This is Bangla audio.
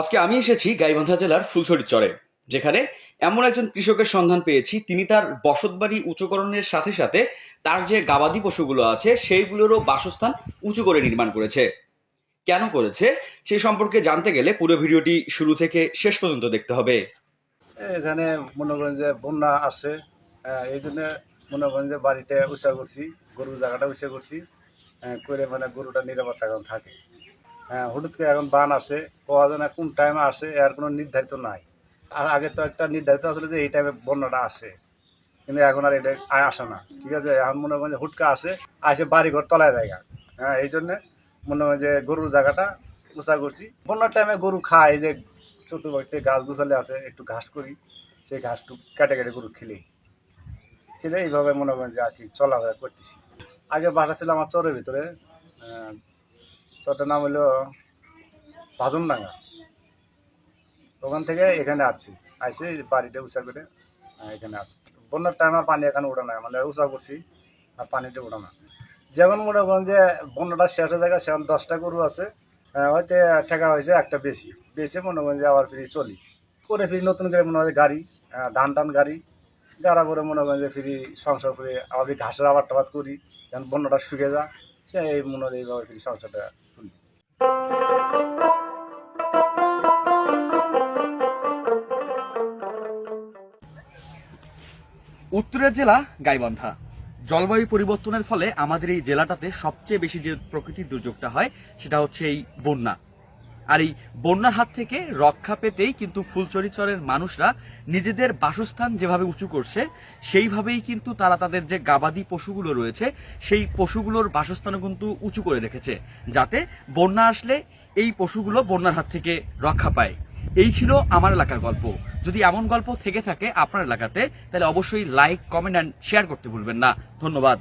আজকে আমি এসেছি গাইবান্ধা জেলার ফুলছড়ির চরে, যেখানে এমন একজন কৃষকের সন্ধান পেয়েছি। তিনি তার বসতবাড়ি উঁচুকরণের সাথে সাথে তার যে গাবাদি পশুগুলো আছে, সেইগুলোরও বাসস্থান উঁচু করে নির্মাণ করেছে। কেন করেছে সেই সম্পর্কে জানতে গেলে পুরো ভিডিওটি শুরু থেকে শেষ পর্যন্ত দেখতে হবে। এখানে মনে করেন যে বন্যা আসে এই জন্য মনে করেন যে বাড়িটা উৎসাহ করছি, গরুর জায়গাটা উৎসাহ করছি করে মানে গরুটা এখন থাকে। হ্যাঁ হঠাৎ করে এখন বান আসে যায় না কোন টাইমে আসে, এর কোনো নির্ধারিত নাই। আর আগে তো একটা নির্ধারিত আসলে যে এই টাইমে বন্যাটা আসে। কিন্তু এখন আর এটা আসে না, ঠিক আছে? এখন মনে করেন যে হুটকা আসে আসে বাড়ি ঘর তলায় জায়গা। হ্যাঁ এই জন্যে মনে হয় যে গরুর জায়গাটা উঁচা করছি। বন্যার টাইমে গরু খায় যে চতুর্পাশে গাছ গোছালে আছে, একটু ঘাস করি, সেই ঘাসটু কেটে কেটে গরু খেলে। খেলে এইভাবে মনে করেন যে আর কি চলাফেরা করতেছি। আগে বাসা ছিল আমার চরের ভিতরে আহ, নাম হলো ভাজনডাঙ্গা ওখান থেকে এখানে আসছি। আসে বাড়িটা উঁচা করে এখানে আসছি। বন্যার টাইম আর পানি এখানে ওঠে না মানে উঁচা করছি আর পানিটা ওঠে না। যেমন মনে করেন যে বন্যাটা শেষ হয়ে যায় সেখানে দশটা গরু আছে হয়তো ঠেকা হয়েছে একটা বেশি। বেশি মনে করেন যে আবার ফিরি চলি। করে ফিরি নতুন করে মনে হয় গাড়ি ধান টান গাড়ি গাড়া করে মনে করেন যে ফিরি সংসার করে আবার ঘাসের আবার টাবাদ করি যেন বন্যাটা শুকে যায়। সেই মনে হয় এইভাবে ফিরে সংসারটা তুলি উত্তরের জেলা গাইবান্ধা। জলবায়ু পরিবর্তনের ফলে আমাদের এই জেলাটাতে সবচেয়ে বেশি যে প্রকৃতির দুর্যোগটা হয়, সেটা হচ্ছে এই বন্যা। আর এই বন্যার হাত থেকে রক্ষা পেতেই কিন্তু ফুলচরিচরের মানুষরা নিজেদের বাসস্থান যেভাবে উঁচু করছে, সেইভাবেই কিন্তু তারা তাদের যে গাবাদি পশুগুলো রয়েছে, সেই পশুগুলোর বাসস্থানও কিন্তু উঁচু করে রেখেছে, যাতে বন্যা আসলে এই পশুগুলো বন্যার হাত থেকে রক্ষা পায়। এই ছিল আমার এলাকার গল্প। যদি এমন গল্প থেকে থাকে আপনার এলাকাতে, তাহলে অবশ্যই লাইক কমেন্ট অ্যান্ড শেয়ার করতে ভুলবেন না। ধন্যবাদ।